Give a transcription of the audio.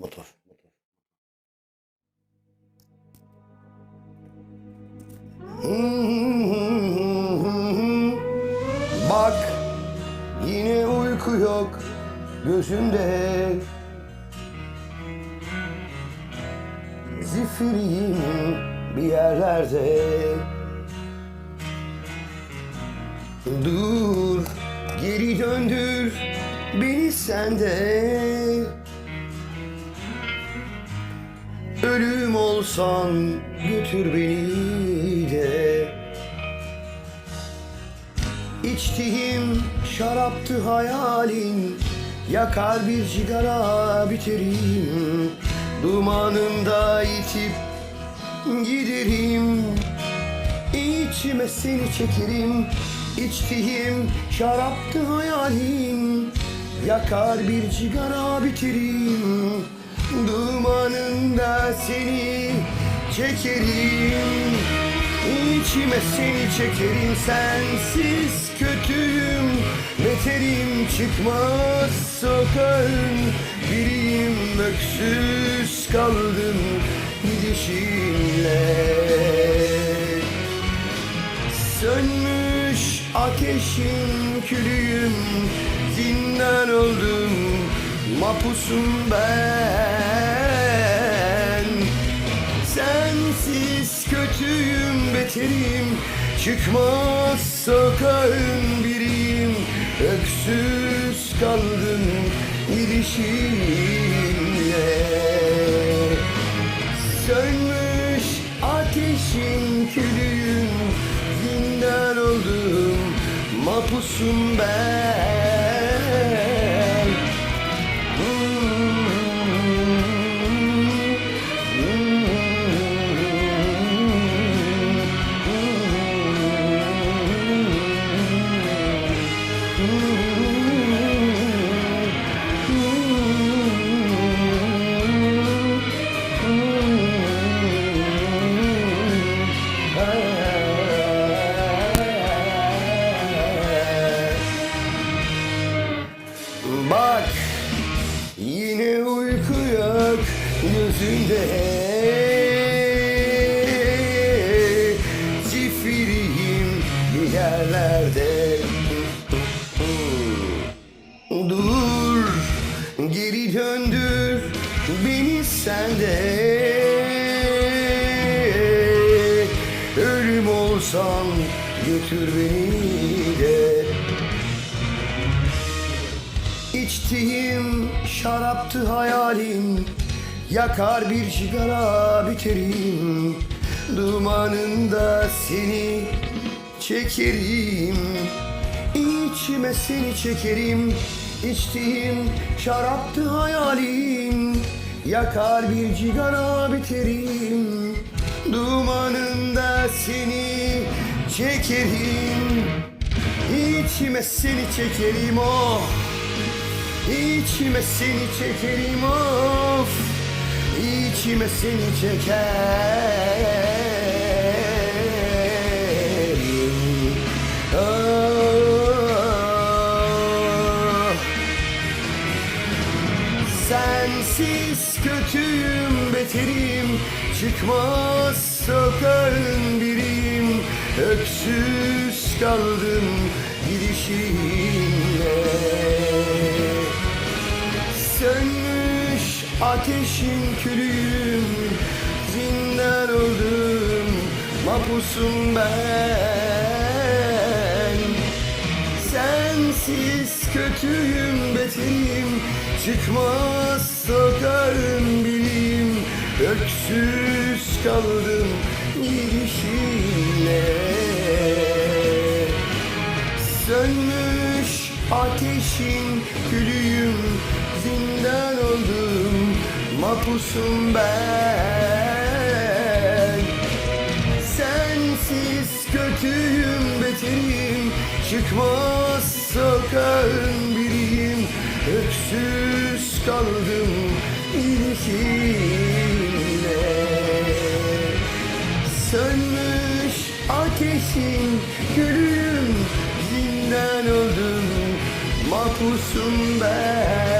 motor. Bak yine uyku yok gözümde Zifiriyim bir yerlerde. Dur geri döndür beni sende Ölüm olsan götür beni de. İçtiğim şaraptı hayalin Yakar bir sigara biterim. Dumanında itip giderim İçime seni çekerim. İçtiğim şaraptı hayalin Yakar bir sigara biterim Dumanında seni çekerim. İçime seni çekerim. Sensiz kötüyüm. Beterim çıkmaz. Sokağın Biriyim. Öksüz kaldım gidişinle Sönmüş ateşin külüyüm. Zindan oldum. Mapusum ben beterim Çıkmaz sokağın biriyim. Öksüz kaldım gidişinle Sönmüş ateşin külüyüm. Zindan oldum mapusum ben gözünde Zifiriyim bir yerlerde. Dur geri döndür beni sende Ölüm olsam götür beni de. İçtiğim şaraptı hayalim Yakar bir sigara biterim Dumanında seni çekerim. İçime seni çekerim İçtiğim şaraptı hayalim. Yakar bir sigara biterim Dumanında seni çekerim. İçime seni çekerim oh İçime seni çekerim of İçime seni çekerim Ah. Sensiz kötüyüm beterim. Çıkmaz sokağın biriyim. Öksüz kaldım gidişinle ateşin külüyüm Zindan oldum mapusum ben. Sensiz kötüyüm beterim Çıkmaz sokağın biriyim Öksüz kaldım gidişinle Sönmüş ateşin külüyüm Zindan oldum mapusum ben. Sensiz kötüyüm beterim. Çıkmaz sokağın biriyim. Öksüz kaldım ilişkiyle Sönmüş ateşin gülüm Zindan oldum. Mahpusum ben